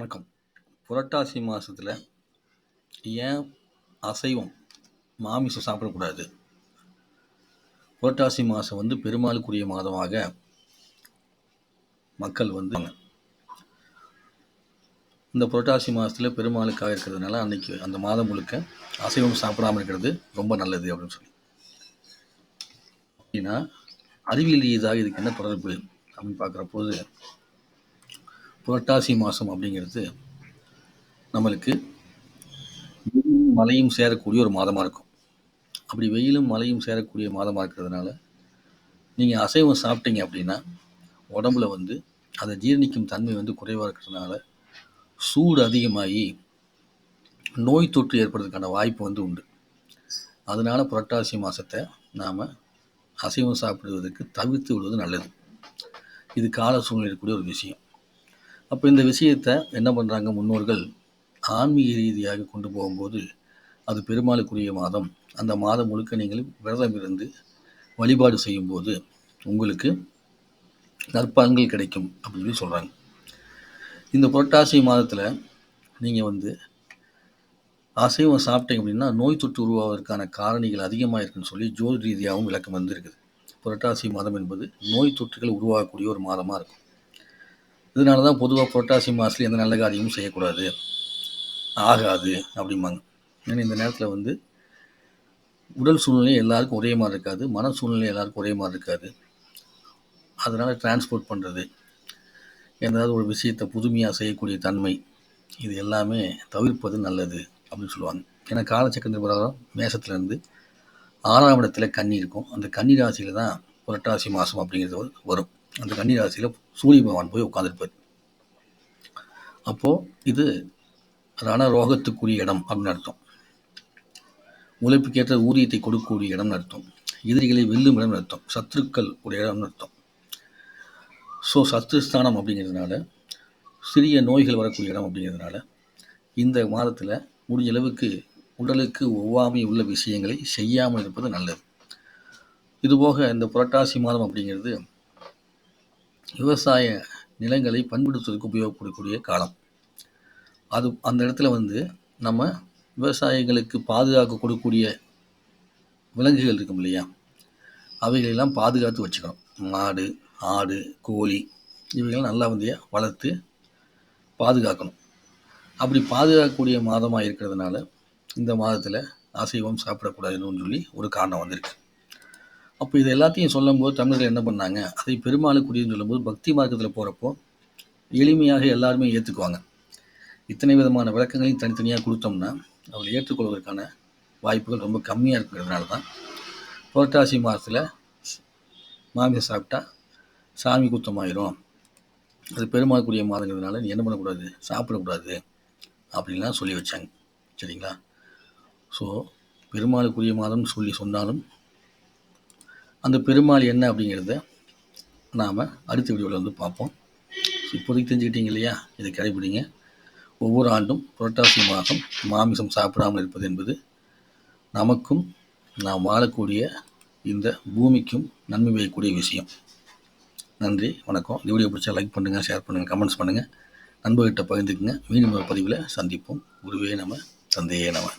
வணக்கம். புரட்டாசி மாதத்தில் ஏன் அசைவம் மாமிசம் சாப்பிடக்கூடாது? புரட்டாசி மாதம் வந்து பெருமாளுக்குரிய மாதமாக மக்கள் வந்து இந்த புரட்டாசி மாதத்தில் பெருமாளுக்காக இருக்கிறதுனால அன்னைக்கு அந்த மாதம் முழுக்க அசைவம் சாப்பிடாம இருக்கிறது ரொம்ப நல்லது அப்படின்னு சொல்லி. அப்படின்னா அறிவியல் ரீதியாக இதுக்கு என்ன தொடர்பு அப்படின்னு பார்க்குற போது புரட்டாசி மாதம் அப்படிங்கிறது நம்மளுக்கு வெயிலும் மழையும் சேரக்கூடிய ஒரு மாதமாக இருக்கும். அப்படி வெயிலும் மழையும் சேரக்கூடிய மாதமாக இருக்கிறதுனால நீங்கள் அசைவம் சாப்பிட்டீங்க அப்படின்னா உடம்புல வந்து அதை ஜீரணிக்கும் தன்மை வந்து குறைவாக இருக்கிறதுனால சூடு அதிகமாகி நோய் தொற்று ஏற்படுறதுக்கான வாய்ப்பு வந்து உண்டு. அதனால் புரட்டாசி மாதத்தை நாம் அசைவம் சாப்பிடுவதற்கு தவிர்த்து விடுவது நல்லது. இது கால சூழ்நிலை ஒரு விஷயம். அப்போ இந்த விஷயத்தை என்ன பண்ணுறாங்க முன்னோர்கள்? ஆன்மீக ரீதியாக கொண்டு போகும்போது அது பெருமாளுக்குரிய மாதம். அந்த மாதம் முழுக்க நீங்கள் விரதம் இருந்து வழிபாடு செய்யும்போது உங்களுக்கு நற்பலன்கள் கிடைக்கும் அப்படின்னு சொல்கிறாங்க இந்த புரட்டாசி மாதத்தில் நீங்கள் வந்து அசைவம் சாப்பிட்டீங்க அப்படின்னா நோய் தொற்று உருவாவதற்கான காரணிகள் அதிகமாக இருக்குன்னு சொல்லி ஜோதி ரீதியாகவும் விளக்கம் வந்திருக்குது. புரட்டாசி மாதம் என்பது நோய் தொற்றுகள் உருவாகக்கூடிய ஒரு மாதமாக இருக்கும். இதனால தான் பொதுவாக புரட்டாசி மாதத்துல எந்த நல்ல காரியமும் செய்யக்கூடாது. ஆகாது அப்படிம்பாங்க. ஏன்னா இந்த நேரத்தில் வந்து உடல் சூழ்நிலை எல்லாருக்கும் ஒரே மாதிரி இருக்காது மன சூழ்நிலை எல்லாருக்கும் ஒரே மாதிரி இருக்காது. அதனால் டிரான்ஸ்போர்ட் பண்ணுறது ஏதாவது ஒரு விஷயத்தை புதுமையாக செய்யக்கூடிய தன்மை இது எல்லாமே தவிர்ப்பது நல்லது அப்படின்னு சொல்லுவாங்க. ஏன்னா காலச்சக்கர பிரகாரம் மேசத்துலேருந்து ஆறாம் இடத்துல கண்ணி இருக்கும். அந்த கன்னி ராசியில் தான் புரட்டாசி மாதம் அப்படிங்கிறது வரும். அந்த கன்னி ராசியில் சூரிய பகவான் போய் உட்காந்துருப்பார் அப்போது இது ரண ரோகத்துக்குரிய இடம் அப்படின்னு அர்த்தம். உழைப்புக்கேற்ற ஊதியத்தை கொடுக்கக்கூடிய இடம்னு அர்த்தம். எதிரிகளை வெல்லும் இடம்னு அர்த்தம். சத்துருக்கள் உடைய இடம்னு அர்த்தம். ஸோ சத்துருஸ்தானம் அப்படிங்கிறதுனால சிறிய நோய்கள் வரக்கூடிய இடம் அப்படிங்கிறதுனால இந்த மாதத்தில் முடிஞ்ச அளவுக்கு உடலுக்கு ஒவ்வாமை உள்ள விஷயங்களை செய்யாமல் இருப்பது நல்லது. இதுபோக இந்த புரட்டாசி மாதம் அப்படிங்கிறது விவசாய நிலங்களை பண்படுத்துவதற்கு உபயோகப்படக்கூடிய காலம். அது அந்த இடத்துல வந்து நம்ம விவசாயிகளுக்கு பாதுகாக்க கொடுக்கக்கூடிய விலங்குகள் இருக்கும் இல்லையா? அவைகளெல்லாம் பாதுகாத்து வச்சுக்கணும். மாடு ஆடு கோழி இவைகள் நல்லா வந்து வளர்த்து பாதுகாக்கணும். அப்படி பாதுகாக்கக்கூடிய மாதமாக இருக்கிறதுனால இந்த மாதத்தில் அசைவம் சாப்பிடக்கூடாதுன்னு சொல்லி ஒரு காரணம் வந்திருக்கு. அப்போ இது எல்லாத்தையும் சொல்லும்போது தமிழர்கள் என்ன பண்ணாங்க? அதை பெருமாளுக்குரியன்னு சொல்லும்போது பக்தி மார்க்கத்தில் போகிறப்போ எளிமையாக எல்லாருமே ஏற்றுக்குவாங்க இத்தனை விதமான விளக்கங்களையும் தனித்தனியாக கொடுத்தோம்னா அவர்கள் ஏற்றுக்கொள்வதற்கான வாய்ப்புகள் ரொம்ப கம்மியாக இருக்கிறதுனால தான் புரட்டாசி மாதத்தில் மாமிசம் சாப்பிட்டா சாமி குத்தமாயிரும் அது பெருமாளுக்குரிய மாதங்கிறதுனால நீ என்ன பண்ணக்கூடாது? சாப்பிடக்கூடாது அப்படின்லாம் சொல்லி வச்சாங்க. சரிங்களா? ஸோ பெருமாளுக்குரிய மாதம்னு சொல்லி சொன்னாலும் அந்த பெருமாள் என்ன அப்படிங்கிறத நாம் அடுத்த வீடியோவில் வந்து பார்ப்போம். இப்போதைக்கு தெரிஞ்சுக்கிட்டீங்க இல்லையா? இதை கடைபிடிங்க. ஒவ்வொரு ஆண்டும் புரட்டாசி மாதம் மாமிசம் சாப்பிடாமல் இருப்பது என்பது நமக்கும் நாம் வாழக்கூடிய இந்த பூமிக்கும் நன்மை வைக்கக்கூடிய விஷயம். நன்றி வணக்கம். இந்த வீடியோ பிடிச்சா லைக் பண்ணுங்கள் ஷேர் பண்ணுங்கள் கமெண்ட்ஸ் பண்ணுங்கள் நண்பர்கிட்ட பகிர்ந்துக்குங்க. மீண்டும் ஒரு பதிவில் சந்திப்போம். குருவே நம்ம தந்தையே நம்ம